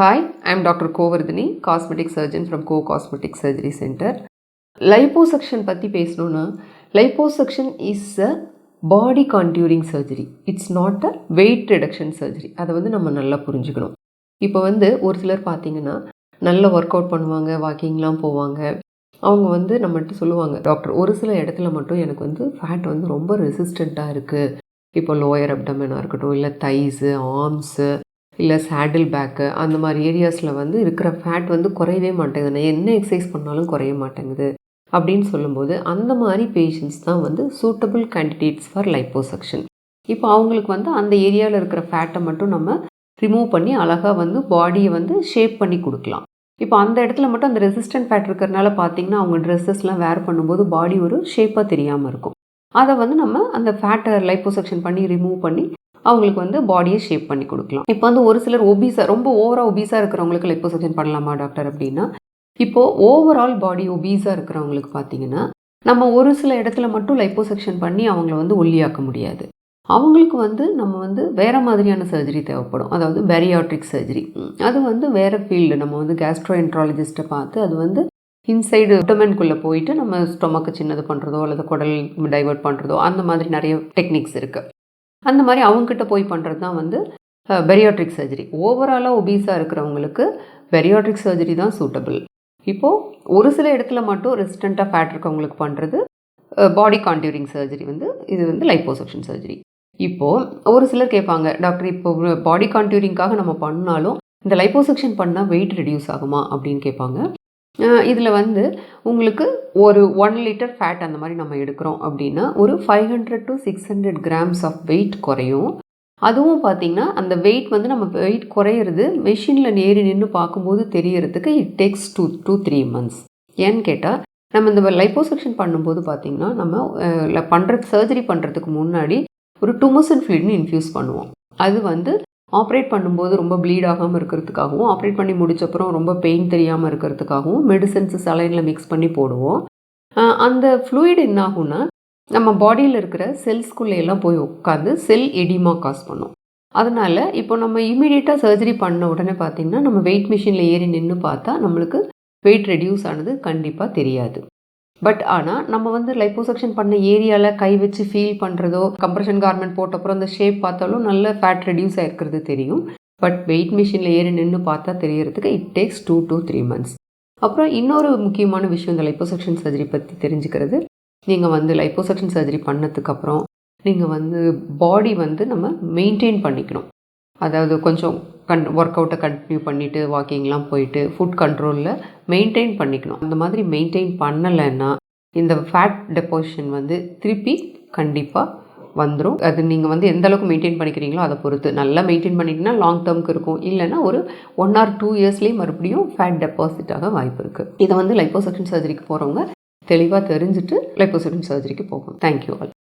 Hi, I'm doctor Govardhini cosmetic surgeon from go cosmetic surgery centre liposuction பற்றி பேசணுன்னா liposuction is a body contouring surgery it's not a weight reduction surgery அதை வந்து நம்ம நல்லா புரிஞ்சுக்கணும். இப்போ வந்து ஒரு சிலர் பார்த்தீங்கன்னா நல்ல ஒர்க் அவுட் பண்ணுவாங்க வாக்கிங்லாம் போவாங்க. அவங்க வந்து நம்மகிட்ட சொல்லுவாங்க டாக்டர் ஒரு சில இடத்துல மட்டும் எனக்கு வந்து ஃபேட் வந்து ரொம்ப ரெசிஸ்டண்ட்டாக இருக்குது இப்போ லோயர் அப்டமனாக இருக்கட்டும் இல்லை தைஸு ஆர்ம்ஸு இல்லை சேடில் பேக்கு அந்த மாதிரி ஏரியாஸில் வந்து இருக்கிற ஃபேட் வந்து குறையவே மாட்டேங்குது. நான் என்ன எக்ஸசைஸ் பண்ணாலும் குறைய மாட்டேங்குது. அப்படின்னு சொல்லும்போது அந்த மாதிரி பேஷண்ட்ஸ் தான் வந்து சூட்டபிள் கேண்டிடேட்ஸ் ஃபார் லைப்போசக்ஷன் இப்போ அவங்களுக்கு வந்து அந்த ஏரியாவில் இருக்கிற ஃபேட்டை மட்டும் நம்ம ரிமூவ் பண்ணி அழகாக வந்து பாடியை வந்து ஷேப் பண்ணி கொடுக்கலாம். இப்போ அந்த இடத்துல மட்டும் அந்த ரெசிஸ்டன்ட் ஃபேட் இருக்கிறனால பார்த்தீங்கன்னா அவங்க ட்ரெஸ்ஸஸ்லாம் வேர் பண்ணும்போது பாடி ஒரு ஷேப்பாக தெரியாமல் இருக்கும். அதை வந்து நம்ம அந்த ஃபேட்டை லைப்போசக்ஷன் பண்ணி ரிமூவ் பண்ணி அவங்களுக்கு வந்து பாடியை ஷேப் பண்ணி கொடுக்கலாம். இப்போ வந்து ஒரு சிலர் ஒபீஸாக ரொம்ப ஓவராக ஒபீஸாக இருக்கிறவங்களுக்கு லைப்போசக்ஷன் பண்ணலாமா டாக்டர் அப்படின்னா இப்போது ஓவரால் பாடி ஒபீஸாக இருக்கிறவங்களுக்கு பார்த்தீங்கன்னா நம்ம ஒரு சில இடத்துல மட்டும் லைப்போசெக்ஷன் பண்ணி அவங்கள வந்து ஒல்லியாக்க முடியாது. அவங்களுக்கு வந்து நம்ம வந்து வேறு மாதிரியான சர்ஜரி தேவைப்படும். அதாவது பேரியாட்ரிக் சர்ஜரி அது வந்து வேறு ஃபீல்டு நம்ம வந்து கேஸ்ட்ரோஎன்ட்ராலஜிஸ்ட்டை பார்த்து அது வந்து இன்சைடு விட்டமின்குள்ளே போயிட்டு நம்ம ஸ்டொமக்கு சின்னது பண்ணுறதோ அல்லது குடல் டைவெர்ட் பண்ணுறதோ அந்த மாதிரி நிறைய டெக்னிக்ஸ் இருக்குது அந்த மாதிரி அவங்கக்கிட்ட போய் பண்ணுறது தான் வந்து பெரியாட்ரிக் சர்ஜரி ஓவராலாக ஒபீஸாக இருக்கிறவங்களுக்கு பெரியாட்ரிக் சர்ஜரி தான் சூட்டபிள் இப்போது ஒரு சில இடத்துல மட்டும் ரெசிஸ்டண்ட்டாக ஃபேட் இருக்கவங்களுக்கு பண்ணுறது பாடி கான்டியூரிங் சர்ஜரி வந்து இது வந்து லைப்போசெக்ஷன் சர்ஜரி இப்போது ஒரு சிலர் கேட்பாங்க டாக்டர் இப்போ பாடி கான்டியூரிங்காக நம்ம பண்ணாலும் இந்த லைப்போசக்ஷன் பண்ணால் வெயிட் ரெடியூஸ் ஆகுமா? அப்படின்னு கேட்பாங்க இதில் வந்து உங்களுக்கு ஒரு ஒன் லிட்டர் ஃபேட் அந்த மாதிரி நம்ம எடுக்கிறோம் அப்படின்னா ஒரு five hundred to six hundred grams of weight குறையும். அதுவும் பார்த்திங்கன்னா அந்த வெயிட் வந்து நம்ம வெயிட் குறையிறது மெஷினில் நேரி நின்று பார்க்கும்போது தெரியறதுக்கு it takes two to three months ஏன்னு கேட்டால் நம்ம இந்த லைப்போசெக்ஷன் பண்ணும்போது பார்த்திங்கன்னா நம்ம பண்ணுற சர்ஜரி பண்ணுறதுக்கு முன்னாடி ஒரு டுமோசன் ஃப்ளூட்னு இன்ஃப்யூஸ் பண்ணுவோம். அது வந்து ஆப்ரேட் பண்ணும்போது ரொம்ப ப்ளீட் ஆகாமல் இருக்கிறதுக்காகவும் ஆப்ரேட் பண்ணி முடிச்சப்பறம் ரொம்ப பெயின் தெரியாமல் இருக்கிறதுக்காகவும் மெடிசன்ஸ் சலைனில் மிக்ஸ் பண்ணி போடுவோம். அந்த ஃப்ளூயிட் என்ன ஆகும்னா நம்ம பாடியில் இருக்கிற செல்ஸ்குள்ளே எல்லாம் போய் உட்காந்து செல் எடிமா காஸ் பண்ணும். அதனால் இப்போ நம்ம இமீடியட்டாக சர்ஜரி பண்ண உடனே பார்த்திங்கன்னா நம்ம வெயிட் மிஷினில் ஏறி நின்று பார்த்தா நம்மளுக்கு வெயிட் ரெடியூஸ் ஆனது கண்டிப்பாக தெரியாது. பட் ஆனால் நம்ம வந்து லைப்போசெக்ஷன் பண்ண ஏரியாவில் கை வச்சு ஃபீல் பண்ணுறதோ கம்ப்ரெஷன் கார்மெண்ட் போட்டப்புறம் அந்த ஷேப் பார்த்தாலும் நல்ல ஃபேட் ரெடியூஸ் ஆகிருக்கிறது தெரியும். பட் வெயிட் மிஷினில் ஏறி நின்று பார்த்தா தெரியறதுக்கு it takes two to three months அப்புறம் இன்னொரு முக்கியமான விஷயம் இந்த லைப்போசெக்ஷன் சர்ஜரி பற்றி தெரிஞ்சுக்கிறது. நீங்கள் வந்து லைப்போசெக்ஷன் சர்ஜரி பண்ணதுக்கப்புறம் நீங்கள் வந்து பாடி வந்து நம்ம மெயின்டைன் பண்ணிக்கணும். அதாவது கொஞ்சம் கன் ஒர்க் அவுட்டை கண்டினியூ பண்ணிவிட்டு வாக்கிங்லாம் போயிட்டு ஃபுட் கண்ட்ரோலில் மெயின்டைன் பண்ணிக்கணும். அந்த மாதிரி மெயின்டைன் பண்ணலைன்னா இந்த ஃபேட் டெபோசிஷன் வந்து திருப்பி கண்டிப்பாக வந்துடும் அது நீங்கள் வந்து எந்த அளவுக்கு மெயின்டைன் பண்ணிக்கிறீங்களோ அதை பொறுத்து. நல்லா மெயின்டைன் பண்ணிட்டீங்கன்னா லாங் டேர்முக்கு இருக்கும். இல்லைன்னா ஒரு ஒன் ஆர் டூ இயர்ஸ்லேயே மறுபடியும் ஃபேட் டெபாசிட்டாக வாய்ப்பு இருக்குது இதை வந்து லைப்போசெக்ஷன் சர்ஜரிக்கு போகிறவங்க தெளிவாக தெரிஞ்சுட்டு லைப்போசக்ஷன் சர்ஜரிக்கு போகணும். Thank you all